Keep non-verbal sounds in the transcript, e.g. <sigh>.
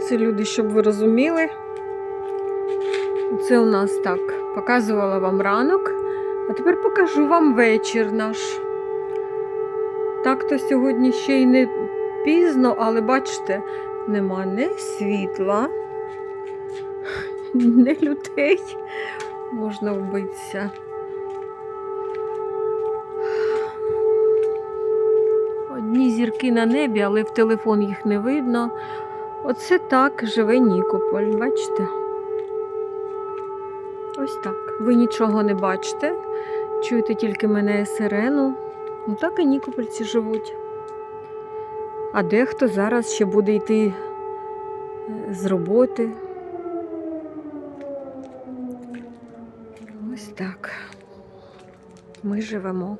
Це люди, щоб ви розуміли. Це у нас так. Показувала вам ранок, а тепер покажу вам вечір наш. Так то сьогодні ще й не пізно, але бачите, нема ні світла, <laughs> ні людей. Можна вбитися. Одні зірки на небі, але в телефон їх не видно. Оце так живе Нікополь, бачите? Ось так. Ви нічого не бачите, чуєте тільки мене і сирену. Ну так і нікопольці живуть. А дехто зараз ще буде йти е, з роботи. Ось так. Ми живемо.